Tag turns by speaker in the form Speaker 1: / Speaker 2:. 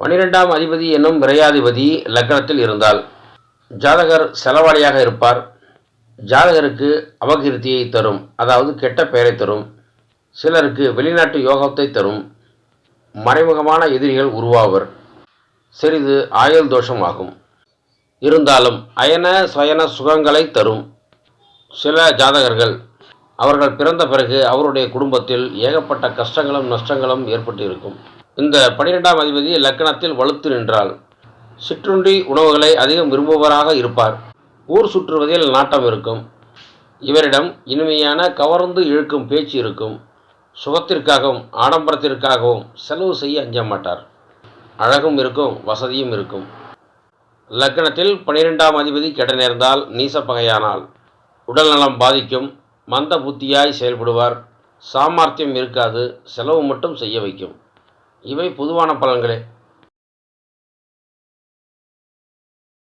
Speaker 1: பனிரெண்டாம் அதிபதி என்னும் விரையாதிபதி லக்னத்தில் இருந்தால் ஜாதகர் செலவாளியாக இருப்பார். ஜாதகருக்கு அபகீர்த்தியை தரும் அதாவது கெட்ட பெயரை தரும். சிலருக்கு வெளிநாட்டு யோகத்தை தரும். மறைமுகமான எதிரிகள் உருவாவர். சிறிது ஆயுள் தோஷம் ஆகும் இருந்தாலும் அயன சயன சுகங்களை தரும். சில ஜாதகர்கள் அவர்கள் பிறந்த பிறகு அவருடைய குடும்பத்தில் ஏகப்பட்ட கஷ்டங்களும் நஷ்டங்களும் ஏற்பட்டு இருக்கும் இந்த பனிரெண்டாம் அதிபதி லக்னத்தில் வலுத்து நின்றால் சிற்றுண்டி உணவுகளை அதிகம் விரும்புபவராக இருப்பார். ஊர் சுற்றுவதில் நாட்டம் இருக்கும். இவரிடம் இனிமையான கவர்ந்து இழுக்கும் பேச்சு இருக்கும். சுகத்திற்காகவும் ஆடம்பரத்திற்காகவும் செலவு செய்ய அஞ்ச மாட்டார். அழகும் இருக்கும் வசதியும் இருக்கும். லக்னத்தில் பனிரெண்டாம் அதிபதி கெட நேர்ந்தால் நீசப்பகையானால் உடல்நலம் பாதிக்கும் மந்த புத்தியாய் செயல்படுவார். சாமர்த்தியம் இருக்காது செலவு மட்டும் செய்ய வைக்கும். இவை பொதுவான பலன்களே